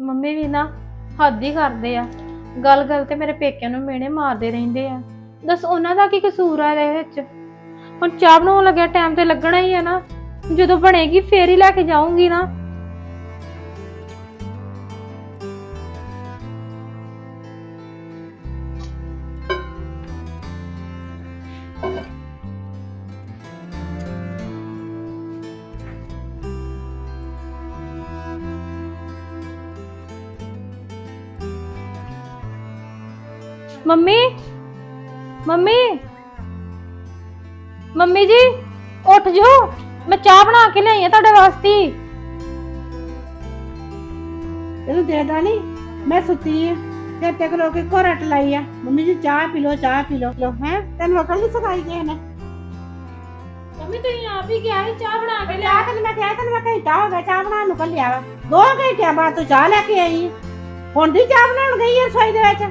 Mummy ਵੀ ਨਾ ਹੱਦ ਹੀ ਕਰਦੇ ਆ। ਗੱਲ ਗੱਲ ਤੇ ਮੇਰੇ ਪੇਕਿਆਂ ਨੂੰ ਮੇਣੇ ਮਾਰਦੇ ਰਹਿੰਦੇ ਆ। ਦੱਸ ਉਹਨਾਂ ਦਾ ਕੀ ਕਸੂਰ ਆ ਇਹਦੇ ਵਿੱਚ? ਹੁਣ ਚਾਹ ਬਣਾਉਣ ਲੱਗਿਆ ਟਾਈਮ ਤੇ ਲੱਗਣਾ ਹੀ ਆ ਨਾ। ਜਦੋਂ ਬਣੇਗੀ, ਫੇਰ ਹੀ ਲੈ ਕੇ ਜਾਊਂਗੀ ਨਾ। ਮੰਮੀ ਮੰਮੀ ਮੰਮੀ ਜੀ ਉੱਠ ਜੋ ਮੈਂ ਚਾਹ ਬਣਾ ਕੇ ਲਿਆਈ ਆ ਤੁਹਾਡੇ ਵਾਸਤੇ। ਤੈਨੂੰ ਦੇ ਦਾਂ ਮੈਂ ਸੁੱਤੀ ਆ ਤੇ ਤੇ ਕਰੋ ਕੇ ਘੋਰਟ ਲਾਈ ਆ। ਮੰਮੀ ਜੀ ਚਾਹ ਪੀ ਲੋ ਚਾਹ ਪੀ ਲੋ ਲੋ ਹੈ ਤੈਨੂੰ ਅਕਲ ਨਹੀਂ ਸਿਖਾਈ ਕਿਸੇ ਨੇ? ਮੰਮੀ ਤੁਸੀਂ ਆਪ ਹੀ ਕਿਹਾ ਸੀ ਚਾਹ ਬਣਾ ਕੇ ਚਾਹ ਤੈਨੂੰ ਮੈਂ ਕਿਹਾ ਤੈਨੂੰ ਮੈਂ ਘੰਟਾ ਹੋ ਗਿਆ ਚਾਹ ਬਣਾਉਣ ਨੂੰ ਕੱਲਿਆ ਵਾ। ਦੋ ਘੰਟਿਆਂ ਬਾਅਦ ਤੂੰ ਚਾਹ ਲੈ ਕੇ ਆਈ। ਹੁਣ ਦੀ ਚਾਹ ਬਣਾਉਣ ਗਈ ਆ ਰਸੋਈ ਦੇ ਵਿੱਚ?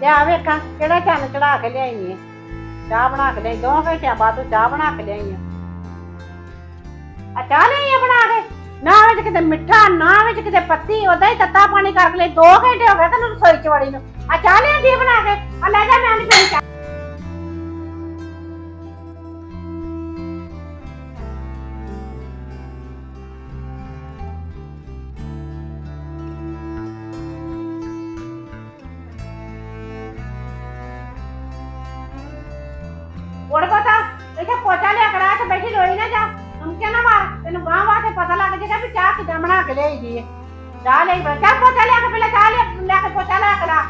ਤੇ ਵੇਖਾਂ ਕਿਹੜਾ ਚੰਨ ਚੜਾ ਕੇ ਲਿਆਈ ਏ ਚਾਹ ਬਣਾ ਕੇ ਲਿਆਈ ਦੋ ਘੰਟਿਆਂ ਬਾਅਦ ਤੂੰ ਚਾਹ ਬਣਾ ਕੇ ਲਿਆਈ ਆ। ਆ ਚਾਹ ਲਈ ਆ ਬਣਾ ਕੇ? ਨਾ ਵਿੱਚ ਕਿਤੇ ਮਿੱਠਾ, ਨਾ ਵਿੱਚ ਕਿਤੇ ਪੱਤੀ ਉਹਦਾ ਹੀ ਤੱਤਾ ਪਾਣੀ ਕਰਕੇ ਲਈ ਦੋ ਘੰਟੇ ਹੋ ਗਏ ਤੈਨੂੰ ਰਸੋਈ ਚ ਵੜੀ ਨੂੰ। ਆ ਚਾਹ ਲਿਆਂਦੀ ਆ ਬਣਾ ਕੇ? ਆ ਲੈ ਜਾ ਮੈਂ ਨਹੀਂ ਪੀਣੀ ਚਾਹ ਉੜ ਪਤਾ, ਇੱਥੇ ਪੋਚਾ ਲਿਆ ਕਰਾ ਤੇ ਬੈਠੀ ਰੋਈ ਨਾ ਜਾ। ਤੁਮਕੇ ਨਾ ਮਾਰ, ਤੈਨੂੰ ਗਾਂ ਵਾਸਤੇ ਪਤਾ ਲੱਗ ਜਾਏਗਾ ਵੀ ਚਾਹ ਕਿੱਦਾਂ ਬਣਾ ਕੇ ਲਿਆਈ ਦੀ ਹੈ ਚਾਹ ਲਈ ਬੜਾ ਚਾਹ ਪੋਚਾ ਲਿਆ ਕੇ ਪਹਿਲਾਂ ਚਾਹ ਲਿਆ ਲੈ ਕੇ ਪੋਚਾ ਲਿਆ ਕਰਾ।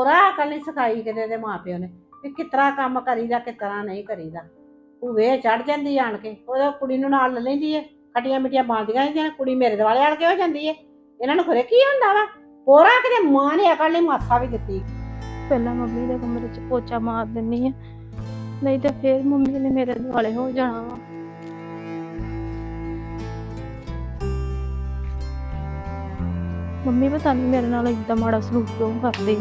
ਪੂਰਾ ਅਕਲ ਨਹੀਂ ਸਿਖਾਈ ਕਿਤੇ ਦੇ ਮਾਪਿਓ ਨੇ ਵੀ ਕਿਤਰਾ ਕੰਮ ਕਰੀਦਾ, ਕਿਤਰਾ ਨਹੀਂ ਕਰੀਦਾ। ਭੂਵੇ ਚੜ ਜਾਂਦੀ ਆਣ ਕੇ ਉਹ ਕੁੜੀ ਨੂੰ ਨਾਲ ਲੈ ਲੈਂਦੀ ਏ, ਖਟੀਆਂ ਮਿੱਠੀਆਂ ਬਾਂਦੀਆਂ ਜਾਂਦੀਆਂ ਕੁੜੀ ਮੇਰੇ ਦੁਆਲੇ ਆਣ ਕੇ ਹੋ ਜਾਂਦੀ ਏ। ਇਹਨਾਂ ਨੂੰ ਖਰੇ ਕੀ ਹੁੰਦਾ ਵਾ? ਪੂਰਾ ਕਿਤੇ ਮਾਂ ਨੇ ਅਕਲ ਨਹੀਂ ਮਾਸਾ ਵੀ ਦਿੱਤੀ। ਪਹਿਲਾਂ ਮੰਮੀ ਦੇ ਕਮਰੇ 'ਚ ਪੋਚਾ ਮਾਰ ਦਿੰਨੀ ਆ, ਨਹੀਂ ਤਾਂ ਫੇਰ ਮੰਮੀ ਨੇ ਮੇਰੇ ਦੁਆਲੇ ਹੋ ਜਾਣਾ ਵਾ। ਮੰਮੀ ਪਤਾ ਨਹੀਂ ਮੇਰੇ ਨਾਲ ਇਦਾਂ ਮਾੜਾ ਸਲੂਕ ਕਿਉਂ ਕਰਦੀ।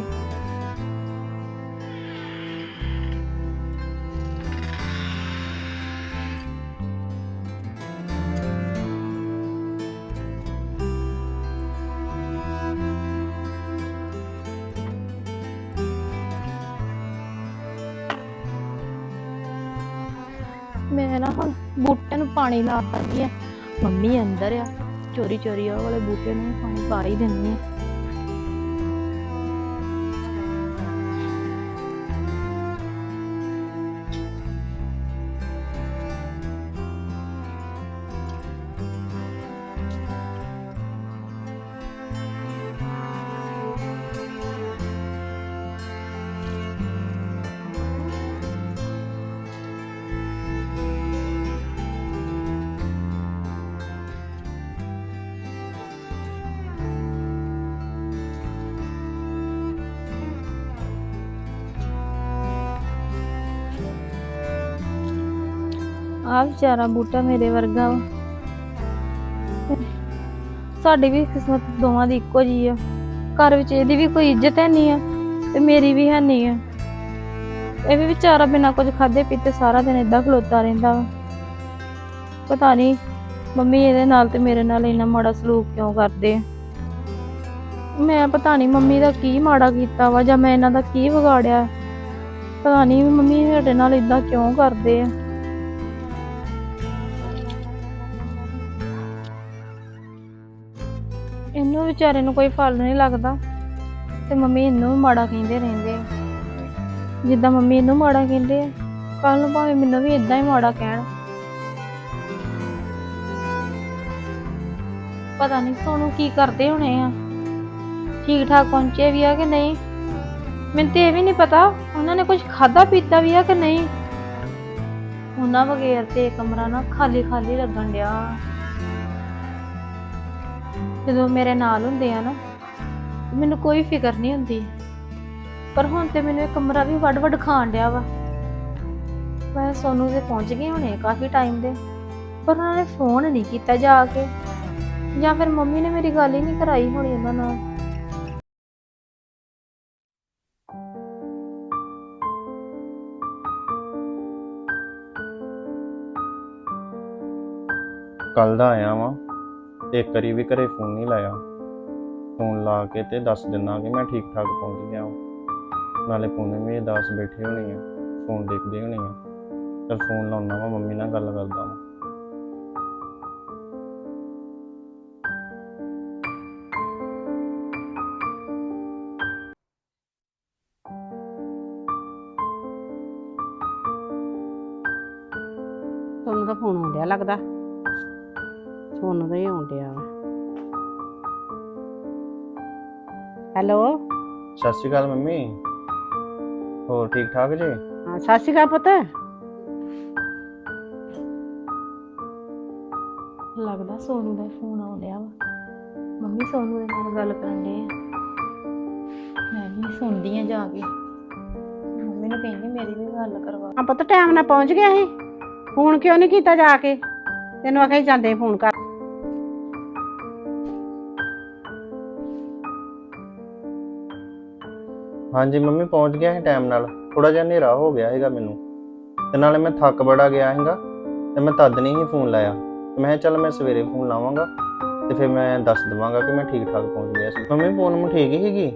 ਮੈਂ ਨਾ ਹੁਣ ਬੂਟਿਆਂ ਨੂੰ ਪਾਣੀ ਲਾ ਦਿੰਦੀ ਆ ਮੰਮੀ ਅੰਦਰ ਆ। ਚੋਰੀ ਚੋਰੀ ਉਹ ਵਾਲੇ ਬੂਟੇ ਨੂੰ ਪਾਣੀ ਪਾ ਹੀ ਦਿੰਦੀ ਆ। ਆ ਵਿਚਾਰਾ ਬੂਟਾ ਮੇਰੇ ਵਰਗਾ ਵਾ। ਸਾਡੀ ਵੀ ਕਿਸਮਤ ਦੋਵਾਂ ਦੀ ਇੱਕੋ ਜੀ ਆ। ਘਰ ਵਿੱਚ ਇਹਦੀ ਵੀ ਕੋਈ ਇੱਜ਼ਤ ਹੈ ਨਹੀਂ ਆ ਤੇ ਮੇਰੀ ਵੀ ਹੈ ਨਹੀਂ ਆ। ਇਹ ਵੀ ਵਿਚਾਰਾ ਬਿਨਾਂ ਕੁਝ ਖਾਦੇ ਪੀਤੇ ਸਾਰਾ ਦਿਨ ਏਦਾਂ ਖਲੋਤਾ ਰਹਿੰਦਾ ਵਾ। ਪਤਾ ਨਹੀਂ ਮੰਮੀ ਇਹਦੇ ਨਾਲ ਤੇ ਮੇਰੇ ਨਾਲ ਇੰਨਾ ਮਾੜਾ ਸਲੂਕ ਕਿਉਂ ਕਰਦੇ ਆ। ਮੈਂ ਪਤਾ ਨਹੀਂ ਮੰਮੀ ਦਾ ਕੀ ਮਾੜਾ ਕੀਤਾ ਵਾ ਜਾਂ ਮੈਂ ਇਹਨਾਂ ਦਾ ਕੀ ਵਿਗਾੜਿਆ। ਪਤਾ ਨਹੀਂ ਮੰਮੀ ਸਾਡੇ ਨਾਲ ਇਦਾਂ ਕਿਉਂ ਕਰਦੇ ਆ। ਵਿਚਾਰੇ ਨੂੰ ਕੋਈ ਫਲ ਨਹੀਂ ਲੱਗਦਾ। ਤੇ ਮੰਮੀ ਇਹਨੂੰ ਵੀ ਮਾੜਾ ਕਹਿੰਦੇ ਰਹਿੰਦੇ ਆ। ਜਿੱਦਾਂ ਮੰਮੀ ਇਹਨੂੰ ਮਾੜਾ ਕਹਿੰਦੇ ਆ ਕੱਲ ਨੂੰ ਭਾਵੇਂ ਮੈਨੂੰ ਵੀ ਇਦਾਂ ਹੀ ਮਾੜਾ ਕਹਿਣ। ਪਤਾ ਨਹੀਂ ਸੋਨੂੰ ਕੀ ਕਰਦੇ ਹੋਣੇ ਆ। ਠੀਕ ਠਾਕ ਪਹੁੰਚੇ ਵੀ ਆ ਕਿ ਨਹੀਂ? ਮੈਨੂੰ ਤੇ ਇਹ ਵੀ ਨਹੀਂ ਪਤਾ, ਉਹਨਾਂ ਨੇ ਕੁਝ ਖਾਦਾ ਪੀਤਾ ਵੀ ਆ ਕਿ ਨਹੀਂ? ਉਹਨਾਂ ਵਗੈਰ ਤੇ ਕਮਰਾ ਨਾ ਖਾਲੀ ਖਾਲੀ ਲੱਗਣ ਡਿਆ। ਜਦੋਂ ਮੇਰੇ ਨਾਲ ਹੁੰਦੇ ਆ ਨਾ, ਮੈਨੂੰ ਕੋਈ ਫਿਕਰ ਨਹੀਂ ਹੁੰਦੀ। ਪਰ ਹੁਣ ਤੇ ਮੈਨੂੰ ਇਹ ਕਮਰਾ ਵੀ ਵੱਡ ਵੱਡ ਖਾਣ ਡਿਆ ਵਾ। ਮੈਂ ਸੋਨੂ ਦੇ ਪਹੁੰਚ ਗਏ ਹੋਣੇ ਕਾਫੀ ਟਾਈਮ ਦੇ ਪਰ ਉਹਨਾਂ ਨੇ ਫੋਨ ਨਹੀਂ ਕੀਤਾ ਜਾ ਕੇ। ਜਾਂ ਫਿਰ ਮੰਮੀ ਨੇ ਮੇਰੀ ਗੱਲ ਹੀ ਨਹੀਂ ਕਰਾਈ ਹੋਣੀ ਉਹਨਾਂ ਨਾਲ। ਕੱਲ ਦਾ ਆਇਆ ਵਾਂ। ਤੇ ਇੱਕ ਵਾਰੀ ਵੀ ਘਰੇ ਫੋਨ ਨਹੀਂ ਲਾਇਆ। ਫੋਨ ਲਾ ਕੇ ਤੇ ਦੱਸ ਦਿਨਾ ਕਿ ਮੈਂ ਠੀਕ ਠਾਕ ਪਹੁੰਚ ਗਿਆ ਨਾਲੇ ਪੂਨੇ ਵੀ ਦਾਸ ਬੈਠੇ ਹੋਣੀ ਆ, ਫੋਨ ਦੇਖਦੇ ਹੋਣੀ ਆ। ਚਲ ਫੋਨ ਲਾਉਣਾ ਵਾ, ਮੰਮੀ ਨਾਲ ਗੱਲ ਕਰਦਾ ਵਾਂ। ਤੁਹਾਨੂੰ ਤਾਂ ਫੋਨ ਆਉਂਦਿਆ ਲੱਗਦਾ। ਸੋਨੂੰ ਦਾ ਹੀ ਆਉਂਦਿਆ ਵਾ। ਹੈਲੋ? ਸਤਿ ਸ਼੍ਰੀ ਅਕਾਲ ਮੰਮੀ। ਹੋਰ ਠੀਕ ਠਾਕ ਜੀ? ਹਾਂ ਸਤਿ ਸ਼੍ਰੀ ਅਕਾਲ ਪੁੱਤ। ਲੱਗਦਾ ਸੋਨੂ ਦਾ ਫੋਨ ਆਉਣ ਡਿਆ ਵਾ। ਮੰਮੀ ਸੋਨੂ ਦੇ ਨਾਲ ਗੱਲ ਕਰਨ ਦੇ ਮੈਂ ਵੀ ਸੁਣਦੀ ਆ ਜਾ ਕੇ। ਮੰਮੀ ਨੂੰ ਕਹਿੰਦੀ ਮੇਰੀ ਵੀ ਗੱਲ ਕਰਵਾ। ਹਾਂ ਪੁੱਤ ਟਾਈਮ ਨਾਲ ਪਹੁੰਚ ਗਿਆ ਸੀ। ਫੋਨ ਕਿਉਂ ਨਹੀਂ ਕੀਤਾ ਜਾ ਕੇ? ਤੈਨੂੰ ਆਖਿਆ ਸੀ ਜਾਂਦੇ ਫੋਨ ਕਰ। ਹਾਂਜੀ, ਮੰਮੀ ਪਹੁੰਚ ਗਿਆ ਸੀ ਟਾਈਮ ਨਾਲ। ਥੋੜਾ ਜਿਹਾ ਹਨੇਰਾ ਹੋ ਗਿਆ ਹੈਗਾ ਮੈਨੂੰ। ਤੇ ਨਾਲੇ ਮੈਂ ਥੱਕ ਬੜਾ ਗਿਆ ਹੈਗਾ ਤੇ ਮੈਂ ਤਦ ਨਹੀਂ ਹੀ ਫੋਨ ਲਾਇਆ। ਤੇ ਮੈਂ ਕਿਹਾ ਚੱਲ ਮੈਂ ਸਵੇਰੇ ਫੋਨ ਲਾਵਾਂਗਾ ਤੇ ਫਿਰ ਮੈਂ ਦੱਸ ਦਵਾਂਗਾ ਕਿ ਮੈਂ ਠੀਕ ਠਾਕ ਪਹੁੰਚ ਗਿਆ ਸੀ। ਮੰਮੀ ਫੋਨ ਨੂੰ ਠੀਕ ਹੀ ਹੈਗੀ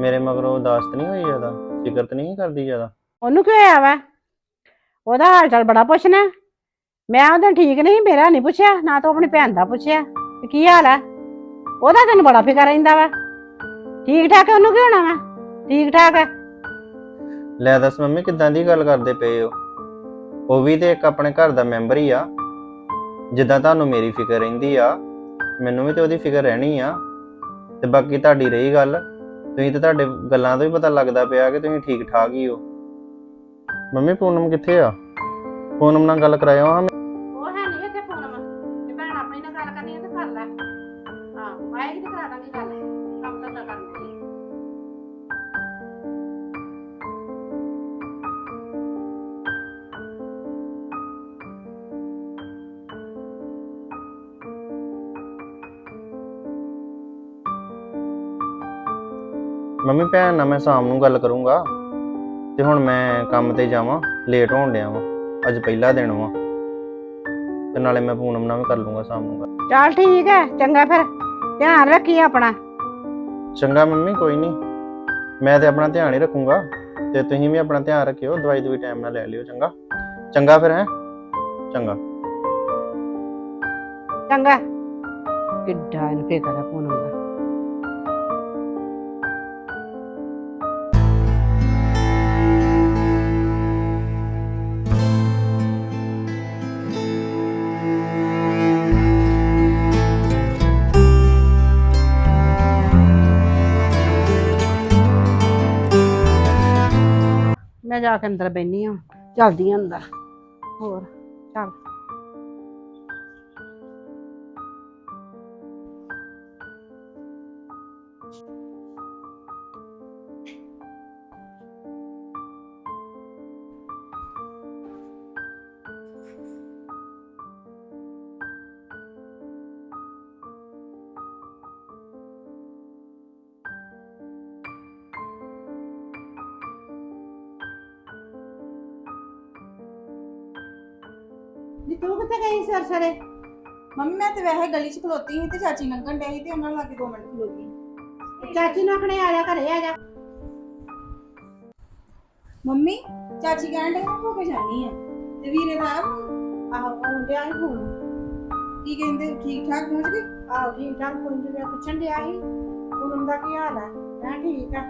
ਮੇਰੇ ਮਗਰੋਂ ਦਾਸਤ ਤਾਂ ਨਹੀਂ ਹੋਈ ਜ਼ਿਆਦਾ? ਫਿਕਰ ਤਾਂ ਨਹੀਂ ਕਰਦੀ ਜ਼ਿਆਦਾ? ਉਹਨੂੰ ਕੀ ਹੋਇਆ ਵਾ? ਉਹਦਾ ਹਾਲ ਚਾਲ ਬੜਾ ਪੁੱਛਣਾ। ਮੈਂ ਉਹਦਾ ਠੀਕ ਨਹੀਂ, ਮੇਰਾ ਨਹੀਂ ਪੁੱਛਿਆ, ਨਾ ਤੂੰ ਆਪਣੀ ਭੈਣ ਦਾ ਪੁੱਛਿਆ। ਵੀ ਕੀ ਹਾਲ ਹੈ ਉਹਦਾ ਤੈਨੂੰ ਬੜਾ ਫਿਕਰ ਰਹਿੰਦਾ ਵਾ। ਠੀਕ ਠਾਕ ਹੈ ਉਹਨੂੰ ਕੀ ਹੋਣਾ ਵਾ? ਠੀਕ ਠਾਕ ਹੈ? ਲੈ ਦੱਸ ਮੰਮੀ, ਕਿੱਦਾਂ ਦੀ ਗੱਲ ਕਰਦੇ ਪਏ ਹੋ? ਉਹ ਵੀ ਤੇ ਇੱਕ ਆਪਣੇ ਘਰ ਦਾ ਮੈਂਬਰ ਹੀ ਆ। ਜਿੱਦਾਂ ਤੁਹਾਨੂੰ ਮੇਰੀ ਫਿਕਰ ਰਹਿੰਦੀ ਆ, ਮੈਨੂੰ ਵੀ ਤੇ ਉਹਦੀ ਫਿਕਰ ਰਹਿਣੀ ਆ। ਤੇ ਬਾਕੀ ਤੁਹਾਡੀ ਰਹੀ ਗੱਲ, ਤੁਸੀਂ ਤੇ ਤੁਹਾਡੇ ਗੱਲਾਂ ਤੋਂ ਹੀ ਪਤਾ ਲੱਗਦਾ ਪਿਆ ਕਿ ਤੁਸੀਂ ਠੀਕ ਠਾਕ ਹੀ ਹੋ। ਮੰਮੀ, ਪੂਨਮ ਕਿੱਥੇ ਆ? ਪੂਨਮ ਨਾਲ ਗੱਲ ਕਰਾਇਆ ਹਾਂ। ਮੰਮੀ ਭੈਣ ਨਾਲ ਮੈਂ ਸ਼ਾਮ ਨੂੰ ਗੱਲ ਕਰੂੰਗਾ ਤੇ ਹੁਣ ਮੈਂ ਕੰਮ ਤੇ ਜਾਵਾਂ ਲੇਟ ਹੋਣ ਡਿਆ ਵਾਂ ਅੱਜ ਪਹਿਲਾ ਦਿਨ ਵਾ। ਤੇ ਨਾਲੇ ਮੈਂ ਪੂਨਮ ਨਾਲ ਵੀ ਕਰ ਲੂੰਗਾ ਸ਼ਾਮ ਨੂੰ ਗੱਲ। ਚੱਲ ਠੀਕ ਹੈ ਚੰਗਾ ਫਿਰ ਧਿਆਨ ਰੱਖੀ ਆਪਣਾ। ਚੰਗਾ ਮੰਮੀ ਕੋਈ ਨਹੀਂ ਮੈਂ ਤੇ ਆਪਣਾ ਧਿਆਨ ਹੀ ਰੱਖੂੰਗਾ ਤੇ ਤੁਸੀਂ ਵੀ ਆਪਣਾ ਧਿਆਨ ਰੱਖਿਓ ਦਵਾਈ ਦਵਾਈ ਟਾਈਮ ਨਾਲ ਲੈ ਲਿਓ ਚੰਗਾ। ਚੰਗਾ ਫਿਰ ਹੈ। ਚੰਗਾ। ਚੰਗਾ। ਕਿੱਡਾ ਇਹਨੂੰ ਫਿਕਰ ਹੈ ਪੂਨਮ ਦਾ। ਮੈਂ ਜਾ ਕੇ ਅੰਦਰ ਬੈਣੀ ਹਾਂ ਚਲਦੀ ਆਂ ਅੰਦਰ। ਹੋਰ ਚੱਲ। ਨੀ ਤੂੰ ਕਿੱਥੇ ਗਈ ਸਰ ਸਾਰੇ? ਮੰਮੀ, ਮੈਂ ਤੇ ਵੈਸੇ ਗਲੀ 'ਚ ਖਲੋਤੀ ਸੀ ਤੇ ਚਾਚੀ ਲੰਘਣ ਡਈ ਸੀ ਤੇ ਉਹਨਾਂ ਲਾਗੇ 2 ਮਿੰਟ ਖਲੋ ਚਾਚੀ ਨੂੰ ਆਖਣੇ ਆ ਜਾ ਘਰੇ ਆ ਜਾ। ਮੰਮੀ, ਚਾਚੀ ਕਹਿਣ ਡਈ ਮੈਂ ਹੋ ਕੇ ਜਾਣੀ ਆ। ਤੇ ਵੀਰੇ ਦਾ ਆਇਆ phone? ਆਹੋ ਆਉਂਦਿਆ ਹੀ ਹੁਣ ਕੀ ਕਹਿੰਦੇ, ਠੀਕ ਠਾਕ ਪਹੁੰਚ ਗਏ? ਆਹੋ, ਠੀਕ ਠਾਕ ਪੁੰਜ ਗਿਆ ਪੁੱਛਣ ਡਿਆ ਸੀ ਪੂਨਮ ਦਾ ਕੀ ਹਾਲ ਹੈ ਮੈਂ ਠੀਕ ਆ।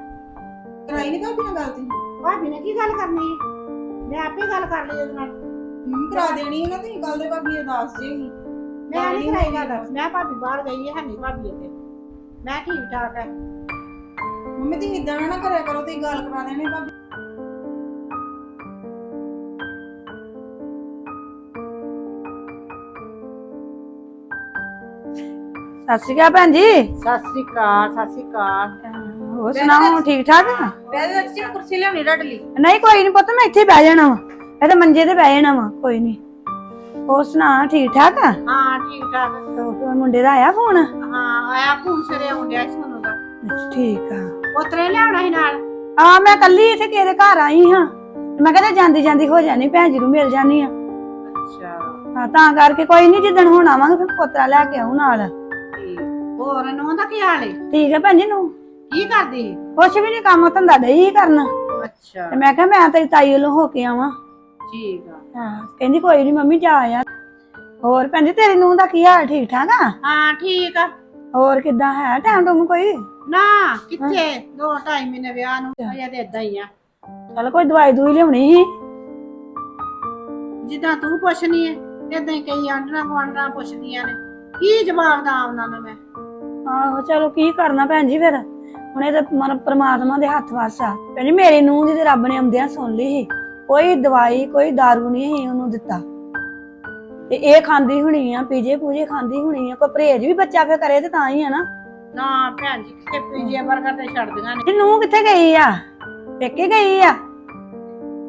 ਕਰਾਈ ਨਹੀਂ ਭਾਬੀ ਨਾਲ ਗੱਲ ਤੁਸੀਂ ਭਾਬੀ ਨੇ ਕੀ ਗੱਲ ਕਰਨੀ ਹੈ ਮੈਂ ਆਪੇ ਗੱਲ ਕਰ ਲਈ ਉਹਦੇ ਨਾਲ। ਕਰਾ ਦੇਣੀ ਹੈ ਨਾ ਤੁਸੀਂ ਕੱਲ ਦੇ ਭਾਬੀ ਅਰਦਾਸ ਮੈਂ ਨਹੀਂ ਕਰਾਈ ਗੱਲ। ਮੈਂ ਭਾਬੀ ਬਾਹਰ ਗਈ ਹੈ ਨਹੀਂ ਭਾਬੀ ਇੱਥੇ। ਮੈਂ ਠੀਕ ਠਾਕ ਹੈ ਮੰਮੀ ਤੁਸੀਂ ਇਦਾਂ ਨਾ ਕਰਿਆ ਕਰੋ ਤੁਸੀਂ ਗੱਲ ਕਰਾ ਦੇਣੀ ਭਾਬੀ। ਸਤਿ ਸ਼੍ਰੀ ਅਕਾਲ ਭੈਣ ਜੀ। ਸਤਿ ਸ਼੍ਰੀ ਅਕਾਲ ਸਤਿ ਸ਼੍ਰੀ ਅਕਾਲ। ਹੋਰ ਸੁਣਾਓ ਠੀਕ ਠਾਕ ਬੈਠ ਜਾ ਕੁਰਸੀ ਲਿਆਉਣੀ ਰੱਡ ਲਈ। ਨਹੀਂ ਕੋਈ ਨਹੀਂ ਪੁੱਤ ਮੈਂ ਇੱਥੇ ਹੀ ਬਹਿ ਜਾਣਾ ਵਾ। ਇਹ ਤਾਂ ਮੰਜੇ ਤੇ ਬਹਿ ਜਾਣਾ ਵਾ ਕੋਈ ਨਹੀਂ ਹੋਰ ਸੁਣਾ ਠੀਕ ਠਾਕ ਆ? ਹਾਂ ਠੀਕ ਠਾਕ। ਤੋ ਤੋ ਮੁੰਡੇ ਦਾ ਆਇਆ ਫੋਨ? ਹਾਂ ਆਇਆ ਫੋਨ ਸਰੇ ਆਉਂਦਿਆ ਸੀ ਦਾ ਅੱਛਾ, ਠੀਕ ਆ। ਉਤਰੇ ਲਿਆਉਣਾ ਸੀ ਨਾਲ? ਆ ਮੈਂ ਕੱਲੀ ਇੱਥੇ ਕਿਹਦੇ ਘਰ ਆਈ ਹਾਂ। ਮੈਂ ਕਹਿੰਦਾ ਜਾਂਦੀ ਜਾਂਦੀ ਹੋ ਜਾਣੀ ਭੈਣ ਜੀ ਨੂੰ ਮਿਲ ਜਾਣੀ ਆ। ਅੱਛਾ। ਹਾਂ ਤਾਂ ਕਰਕੇ ਕੋਈ ਨਹੀਂ ਜਿੱਦਣ ਹੁਣ ਆਵਾਂਗੇ ਫਿਰ ਪੋਤਰਾ ਲੈ ਕੇ ਆਉਂ ਨਾਲ। ਠੀਕ। ਹੋਰ ਨੂੰ ਦਾ ਕੀ ਹਾਲ ਹੈ ਠੀਕ ਹੈ ਭੈਣ ਜੀ ਨੂੰ ਕੀ ਕਰਦੀ? ਸੀ? ਕੁਛ ਵੀ ਨਹੀਂ ਕੰਮ ਧੰਦਾ ਡਈ ਹੀ ਕਰਨ। ਅੱਛਾ। ਤੇ ਮੈਂ ਕਿਹਾ ਮੈਂ ਤੇਰੀ ਤਾਈ ਵੱਲੋਂ ਹੋ ਕੇ ਆਵਾਂ। ਠੀਕ ਆ। ਹਾਂ ਕਹਿੰਦੀ ਕੋਈ ਨਹੀਂ ਮੰਮੀ ਜਾ ਆ ਹੋਰ ਭੈਣ ਜੀ ਤੇਰੀ ਨੂੰ ਦਾ ਕੀ ਹਾਲ ਠੀਕ ਠਾਕ ਆ? ਹਾਂ ਠੀਕ ਆ। ਹੋਰ ਕਿੱਦਾਂ ਹੈ? ਟਾਈਮ ਟੂਮ ਕੋਈ? ਨਾ ਕਿੱਥੇ? ਦੋ ਢਾਈ ਮਹੀਨੇ ਵਿਆਹ ਨੂੰ ਅਜੇ ਤੇ ਇਦਾਂ ਹੀ ਆ। ਚਲ ਕੋਈ ਦਵਾਈ ਦੂਈ ਲਿਆਉਣੀ ਸੀ। ਜਿੱਦਾਂ ਤੂੰ ਪੁੱਛਣੀ ਹੈ ਇਦਾਂ ਹੀ ਕਈ ਆਂਡਣਾ ਗੁਆਂਢਣਾ ਪੁੱਛਦੀਆਂ ਨੇ। ਕੀ ਜਵਾਬ ਦਾਂ ਉਹਨਾਂ ਨੂੰ ਮੈਂ? ਆਹੋ ਚਲੋ ਕੀ ਕਰਨਾ ਭੈਣ ਜੀ ਫਿਰ। ਹੁਣ ਇਹ ਤਾਂ ਮਨ ਪ੍ਰਮਾਤਮਾ ਦੇ ਹੱਥ ਵੱਸ ਭੈਣ ਜੀ ਮੇਰੀ ਨੂੰਹ ਦੀ ਤੇ ਰੱਬ ਨੇ ਆਉਂਦਿਆਂ ਸੁਣ ਲਈ ਸੀ। ਕੋਈ ਦਵਾਈ ਕੋਈ ਦਾਰੂ ਨਹੀਂ ਸੀ ਉਹਨੂੰ ਦਿੱਤਾ। ਤੇ ਇਹ ਖਾਂਦੀ ਹੁਣੀ ਆ ਪੀਜੇ ਪੂਜੇ ਖਾਂਦੀ ਹੁਣੀ ਆ ਕੋਈ ਪਰਹੇਜ ਵੀ ਬੱਚਾ ਫੇ ਕਰੇ ਤੇ ਤਾਂ ਹੀ ਆ ਨਾ। ਨਾ ਭੈਣ ਜੀ ਕਿੱਥੇ ਪੀਜੇ ਬਰਗਰ ਤੇ ਛੱਡਦੀਆਂ ਨੇ। ਨੂੰਹ ਕਿੱਥੇ ਗਈ ਆ? ਪੇਕੇ ਗਈ ਆ?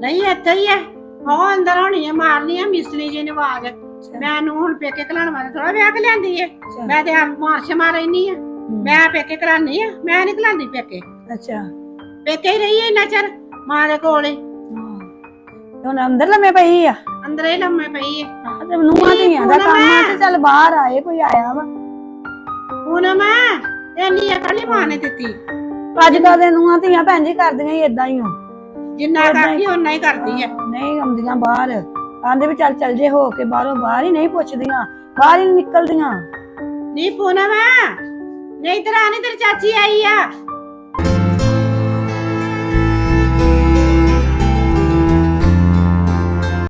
ਨਹੀਂ ਇੱਥੇ ਹੀ ਹੈ ਉਹ ਅੰਦਰ ਹੋਣੀ ਹੈ ਮਾਰਨੀ ਹੈ ਮਿਸਤਰੀ ਜੀ ਨੇ ਆਵਾਜ਼। ਮੈਂ ਨੂੰ ਹੁਣ ਪੇਕੇ ਘਲਾਣ ਵਾਲੇ ਥੋੜਾ ਵਿਆਹ ਕੇ ਲਿਆਂਦੀ ਹੈ ਮੈਂ ਤੇ ਮਾਰਸ਼ ਮਾਰ ਰਹਿਨੀ ਆ। ਮੈਂ ਪੇਕੇ ਘਲਾਨੀ ਆ ਮੈਂ ਨਹੀਂ ਘਲਾਂਦੀ ਪੇਕੇ। ਅੱਛਾ। ਪੇਕੇ ਹੀ ਰਹੀ ਹੈ ਇੰਨਾ ਚਿਰ ਮਾਂ ਦੇ ਕੋਲ। ਤੇ ਹੁਣ ਅੰਦਰ ਲੰਮੇ ਪਈ ਆ? ਅੰਦਰ ਹੀ ਲੰਮੇ ਪਈ ਹੈ ਹਾਂ ਤੇ ਨੂੰਹਾਂ ਧੀਆਂ ਦਾ ਕੰਮ ਆ ਤੇ ਚੱਲ ਬਾਹਰ ਆਏ ਕੋਈ ਆਇਆ ਵਾ। ਹੁਣ ਮੈਂ? ਇੰਨੀ ਅਕਲ ਹੀ ਮਾਂ ਨੇ ਦਿੱਤੀ? ਅੱਜ ਕੱਲ ਦੇ ਨੂੰਹਾਂ ਧੀਆਂ ਭੈਣ ਜੀ ਕਰਦੀਆਂ ਹੀ ਇਦਾਂ ਹੀ ਹੋ ਜਿੰਨਾ ਕਰਦੀ ਓਨਾ ਹੀ ਕਰਦੀ ਹੈ ਨਹੀਂ ਆਉਂਦੀਆਂ ਬਾਹਰ। ਆਂਦੇ ਵੀ ਚੱਲ ਚੱਲ ਜੇ ਹੋ ਕੇ ਬਾਹਰੋਂ ਬਾਹਰ ਹੀ ਨਹੀਂ ਪੁੱਛਦੀਆਂ ਬਾਹਰ ਹੀ ਨੀ ਨਿਕਲਦੀਆਂ। ਨਹੀਂ ਪੂਨਮ ਨਹੀਂ ਤੇਰਾ ਨਹੀਂ ਤੇਰੀ ਚਾਚੀ ਆਈ ਆ।